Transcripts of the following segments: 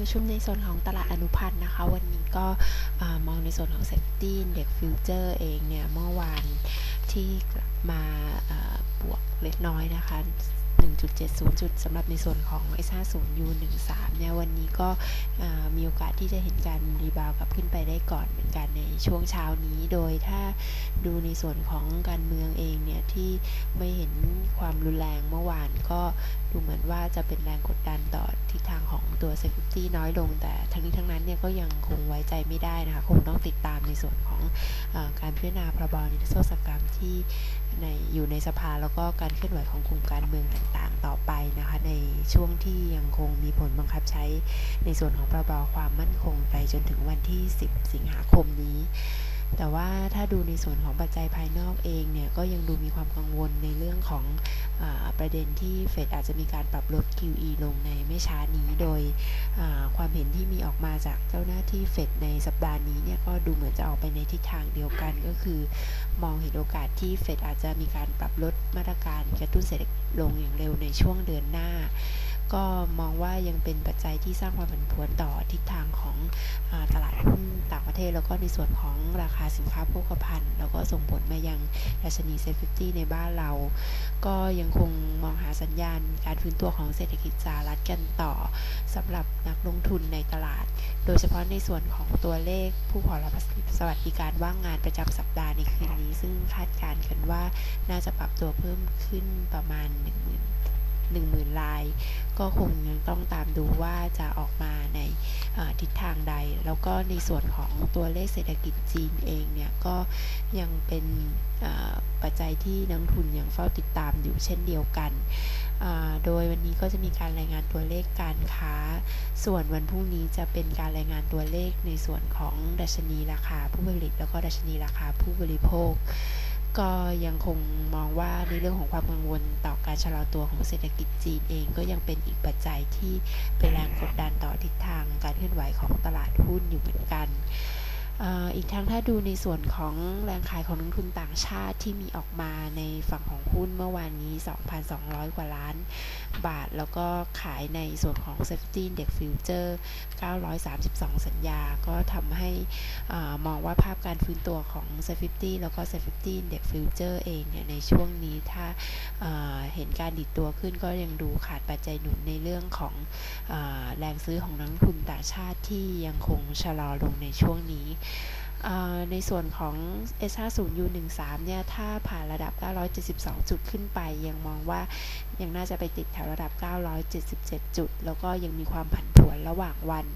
ประชุมในส่วนของตลาดอนุพันธ์นะคะ วันนี้ก็มองในส่วนของเซฟตี้เด็กฟิวเจอร์เองเนี่ย เมื่อวานที่มาบวกเล็กน้อยนะคะ 1.70จุดสำหรับในส่วนของ S50U13 เนี่ยวันนี้ก็มีโอกาสที่จะเห็นการรีบาวกลับขึ้นไปได้ก่อนเหมือนกันในช่วงเช้านี้ โดยถ้าดูในส่วนของการเมืองเองเนี่ยที่ไม่เห็นความรุนแรงเมื่อวานก็ดูเหมือนว่าจะเป็นแรงกดดันต่อทิศทางของตัว Safety น้อยลงแต่ทั้งนี้ทั้ง เนี่ยก็ยังคงไว้ใจไม่ได้นะคะคงต้องติดตามในส่วนของอการพิจารณาพรบนิรโทษกรรมที่ในอยู่ในสภาแล้วก็การเคลื่อนไหวของกลุ่มการเมืองต่างๆ ต่อไปนะคะในช่วงที่ยังคงมีผลบังคับใช้ในส่วนของพรบความมั่นคงไปจนถึงวันที่ 10 สิงหาคมนี้ แต่ว่าถ้าดูในส่วนของปัจจัยภายนอกเองเนี่ยก็ยังดูมีความกังวลในเรื่องของอประเด็นที่เฟดอาจจะมีการปรับลด QE ลงในไม่ช้านี้โดยความเห็นที่มีออกมาจากเจ้าหน้าที่เฟดในสัปดาห์นี้เนี่ยก็ดูเหมือนจะออกไปในทิศทางเดียวกันก็คือ มองเห็นโอกาสที่เฟดอาจจะมีการปรับลดมาตรการกระตุ้นเศรษฐกิจลงอย่างเร็วในช่วงเดือนหน้า ก็มองว่ายังเป็นปัจจัยที่สร้างความผันผวนต่อทิศทางของอตลาดหุ้นต่างประเทศ แล้วก็ในส่วนของราคาสินค้าโภคภัณฑ์ แล้วก็ส่งผลมายังดัชนีเซฟิตี้ในบ้านเรา ก็ยังคงมองหาสัญญาณการฟื้นตัวของเศรษฐกิจสหรัฐกันต่อสำหรับนักลงทุนในตลาด โดยเฉพาะในส่วนของตัวเลขผู้ขอรับสวัสดิการว่างงานประจำสัปดาห์ในคืนนี้ ซึ่งคาดการณ์กันว่าน่าจะปรับตัวเพิ่มขึ้นประมาณ 1 0,000 10,000ลาย ก็คงยังต้องตามดูว่าจะออกมาในทิศทางใด แล้วก็ในส่วนของตัวเลขเศรษฐกิจจีนเองเนี่ยก็ยังเป็นปัจจัยที่นักทุนยังเฝ้าติดตามอยู่เช่นเดียวกัน โดยวันนี้ก็จะมีการรายงานตัวเลขการค้า ส่วนวันพรุ่งนี้จะเป็นการรายงานตัวเลขในส่วนของดัชนีราคาผู้ผลิต แล้วก็ดัชนีราคาผู้บริโภค ก็ยังคงมองว่าในเรื่องของความกังวลต่อการชะลอตัวของเศรษฐกิจจีนเองก็ยังเป็นอีกปัจจัยที่เป็นแรงกดดันต่อทิศทางการเคลื่อนไหวของตลาดหุ้นอยู่เหมือนกัน อีกทั้งถ้าดูในส่วนของแรงขายของนักทุนต่างชาติที่มีออกมาในฝั่งของหุ้นเมื่อวานนี้ 2,200 กว่าล้านบาท แล้วก็ขายในส่วนของ Safety Index Future 932 สัญญา ก็ทำให้อมองว่าภาพการฟื้นตัวของ Safety แล้วก็ Safety Index Future เองเนี่ยในช่วงนี้ถ้าเห็นการดิดตัวขึ้นก็ยังดูขาดปัจจัยหนุนในเรื่องของอแรงซื้อของนักทุนต่างชาติที่ยังคงชะลอลงในช่วงนี้ในส่วนของ S50U13 เนี่ย ถ้าผ่านระดับ 972 จุดขึ้นไป ยังมองว่ายังน่าจะไปติดแถวระดับ 977 จุด แล้วก็ยังมีความผันผวนระหว่างวัน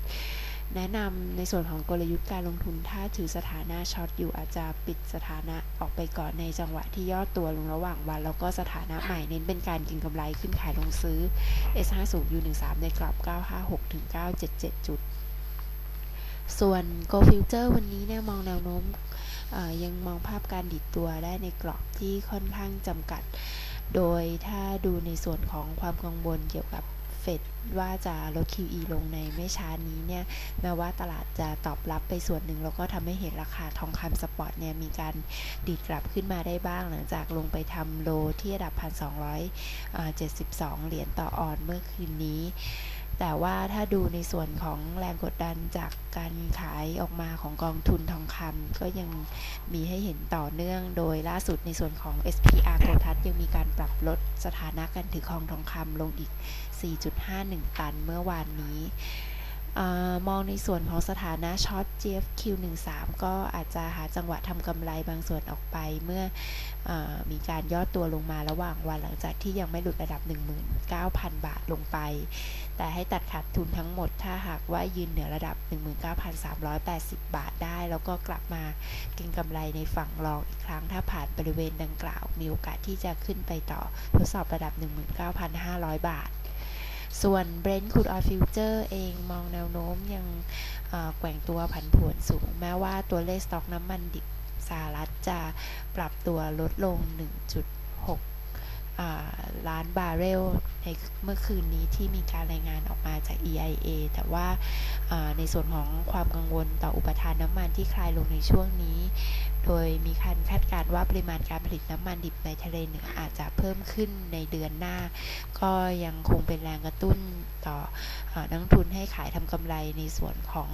แนะนำในส่วนของกลยุทธ์การลงทุนถ้าถือสถานะช็อตอยู่อาจจะปิดสถานะออกไปก่อนในจังหวะที่ย่อตัวลงระหว่างวัน แล้วก็สถานะใหม่เน้นเป็นการกินกำไรขึ้นขายลงซื้อ S50U13 ในกรอบ 956-977 จุด ส่วน Go Future วันนี้เนี่ยมองแนวโน้มยังมองภาพการดิดตัวได้ในกรอบที่ค่อนข้างจำกัด โดยถ้าดูในส่วนของความกังวลเกี่ยวกับเฟดว่าจะลด QE ลงในไม่ช้านี้เนี่ยแม้ว่าตลาดจะตอบรับไปส่วนหนึ่ง แล้วก็ทำให้เห็นราคาทองคำสปอร์ตเนี่ยมีการดีดกลับขึ้นมาได้บ้าง หลังจากลงไปทำโลที่ระดับ 1,272 เหรียญต่อออนเมื่อคืนนี้ แต่ว่าถ้าดูในส่วนของแรงกดดันจากการขายออกมาของกองทุนทองคำก็ยังมีให้เห็นต่อเนื่องโดยล่าสุดในส่วนของ SPR โกทัศยังมีการปรับลดสถานะการถือครองทองคำลงอีก 4.51 ตันเมื่อวานนี้ มองในส่วนของสถานะช็อต GFQ13 ก็อาจจะหาจังหวะทำกำไรบางส่วนออกไปเมื่ออมีการย่อตัวลงมาระหว่างวันหลังจากที่ยังไม่หลุดระดับ 19,000 บาทลงไป แต่ให้ตัดขาดทุนทั้งหมดถ้าหากว่ายืนเหนือระดับ 19,380 บาทได้ แล้วก็กลับมาเก็งกำไรในฝั่งรองอีกครั้ง ถ้าผ่านบริเวณดังกล่าว มีโอกาสที่จะขึ้นไปต่อทดสอบระดับ 19,500 บาท ส่วน Brent Crude Oil Future เองมองแนวโน้มยังแกว่งตัวผันผวนสูง แม้ว่าตัวเลขสต็อกน้ำมันดิบสหรัฐจะปรับตัวลดลง 1.6 ล้านบาร์เรลในเมื่อคืนนี้ที่มีการรายงานออกมาจาก EIA แต่ว่าในส่วนของความกังวลต่ออุปทานน้ำมันที่คลายลงในช่วงนี้ โดยมีการคาดการณ์ว่าปริมาณการผลิตน้ำมันดิบในทะเลเหนืออาจจะเพิ่มขึ้นในเดือนหน้า ก็ยังคงเป็นแรงกระตุ้นต่ออนักทุนให้ขายทำกำไรในส่วนของ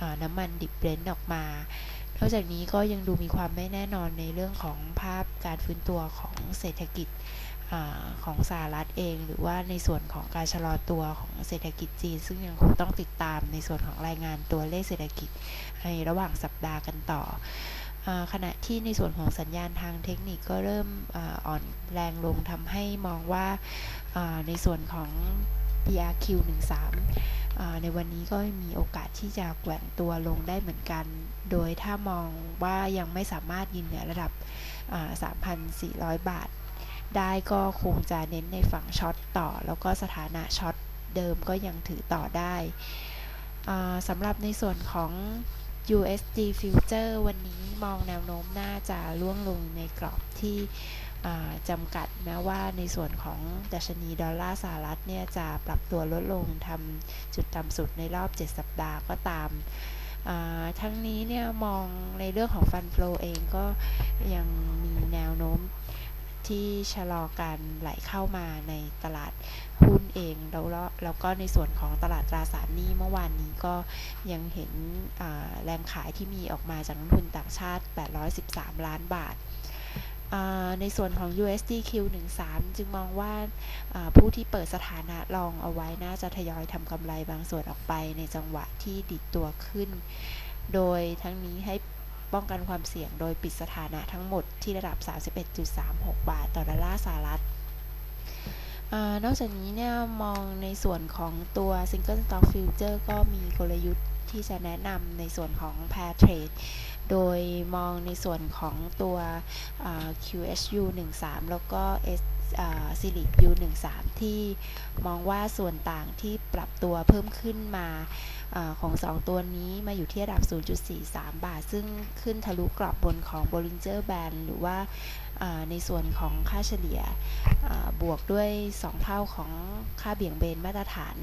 อน้ำมันดิบเบรนท์ออกมานอกจากนี้ก็ยังดูมีความไม่แน่นอนในเรื่องของภาพการฟื้นตัวของเศรษฐกิจอของสหรัฐเอง หรือว่าในส่วนของการชะลอตัวของเศรษฐกิจจีน ซึ่งยังคงต้องติดตามในส่วนของรายงานตัวเลขเศรษฐกิจในระหว่างสัปดาห์กันต่อ ขณะที่ในส่วนของสัญญาณทางเทคนิคก็เริ่มอ่อนแรงลงทำให้มองว่าในส่วนของ PRQ13 อ่าในวันนี้ก็มีโอกาสที่จะแกว่งตัวลงได้เหมือนกัน โดยถ้ามองว่ายังไม่สามารถยืนเหนือระดับอ่า3,400 บาท ได้ก็คงจะเน้นในฝั่งช็อตต่อ แล้วก็สถานะช็อตเดิมก็ยังถือต่อได้สำหรับในส่วนของ USD Future วันนี้มองแนวโน้มน่าจะร่วงลงในกรอบที่จำกัดแม้ว่าในส่วนของดัชนีดอลลาร์สหรัฐเนี่ยจะปรับตัวลดลงทำจุดต่ำสุดในรอบ 7 สัปดาห์ก็ตามาทั้งนี้เนี่ยมองในเรื่องของฟันฟล w เองก็ยังมีแนวโน้ม ที่ชะลอการไหลเข้ามาในตลาดหุ้นเองแล้วแล้วก็ในส่วนของตลาดตราสารหนี้เมื่อวานนี้ก็ยังเห็นแรงขายที่มีออกมาจากนักทุนต่างชาติ 813 ล้านบาทในส่วนของ USD Q13 จึงมองว่าผู้ที่เปิดสถานะลองเอาไว้น่าจะทยอยทำกำไรบางส่วนออกไปในจังหวะที่ดิดตัวขึ้น โดยทั้งนี้ให้ ป้องกันความเสี่ยงโดยปิดสถานะทั้งหมดที่ระดับ 31.36 บาทต่อดอลลาร์สหรัฐอนอกจากนี้เนี่ยมองในส่วนของตัว Single Stock Future ก็มีกลยุทธ์ที่จะแนะนำในส่วนของ Pair Trade โดยมองในส่วนของตัว QSU 13แล้วก็ S ซิลิ U13 ที่มองว่าส่วนต่างที่ปรับตัวเพิ่มขึ้นมาของ 2 ตัวนี้มาอยู่ที่ระดับ 0.43 บาท ซึ่งขึ้นทะลุกรอบบนของ Bollinger Band หรือว่าในส่วนของค่าเฉลี่ยบวกด้วย 2 เท่าของค่าเบี่ยงเบนมาตรฐาน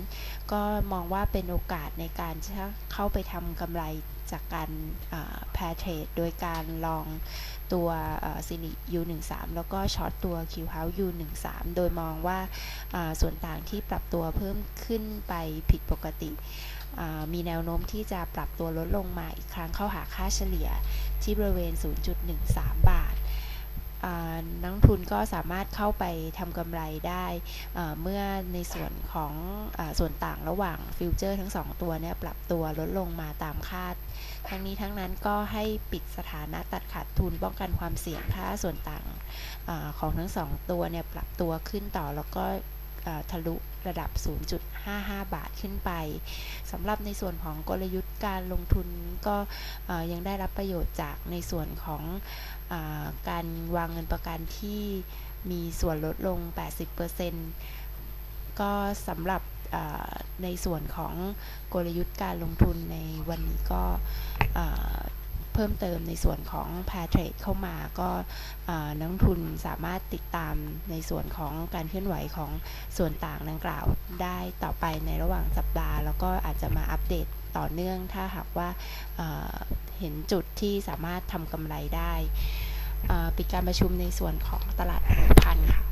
ก็มองว่าเป็นโอกาสในการเข้าไปทำกำไรจากการแพรเทรดโดยการลองตัวซินิ U13 แล้วก็ช็อตตัว Q House U13 โดยมองว่าส่วนต่างที่ปรับตัวเพิ่มขึ้นไปผิดปกติ มีแนวโน้มที่จะปรับตัวลดลงมาอีกครั้งเข้าหาค่าเฉลี่ยที่บริเวณ 0.13 บาทนักทุนก็สามารถเข้าไปทำกำไรได้เมื่อในส่วนของอส่วนต่างระหว่างฟิวเจอร์ทั้ง 2 ตัวเนี่ยปรับตัวลดลงมาตามคาด ทั้งนี้ทั้งนั้นก็ให้ปิดสถานะตัดขาดทุนป้องกันความเสี่ยงถ้าส่วนต่างอของทั้ง 2 ตัวเนี่ยปรับตัวขึ้นต่อแล้วก็ ทะลุระดับ 0.55 บาทขึ้นไปสำหรับในส่วนของกลยุทธ์การลงทุนก็ยังได้รับประโยชน์จากในส่วนของอการวางเงินประกันที่มีส่วนลดลง 80%ก็สำหรับในส่วนของกลยุทธ์การลงทุนในวันนี้ก็ เพิ่มเติมในส่วนของ p a i r Trade เข้ามาก็นักทุนสามารถติดตามในส่วนของการเคลื่อนไหวของส่วนต่างดังกล่าวได้ต่อไปในระหว่างสัปดาห์ แล้วก็อาจจะมาอัปเดตต่อเนื่อง ถ้าหากว่าเห็นจุดที่สามารถทำกำไรได้ปิดการประชุมในส่วนของตลาดพันธ์ค่ะ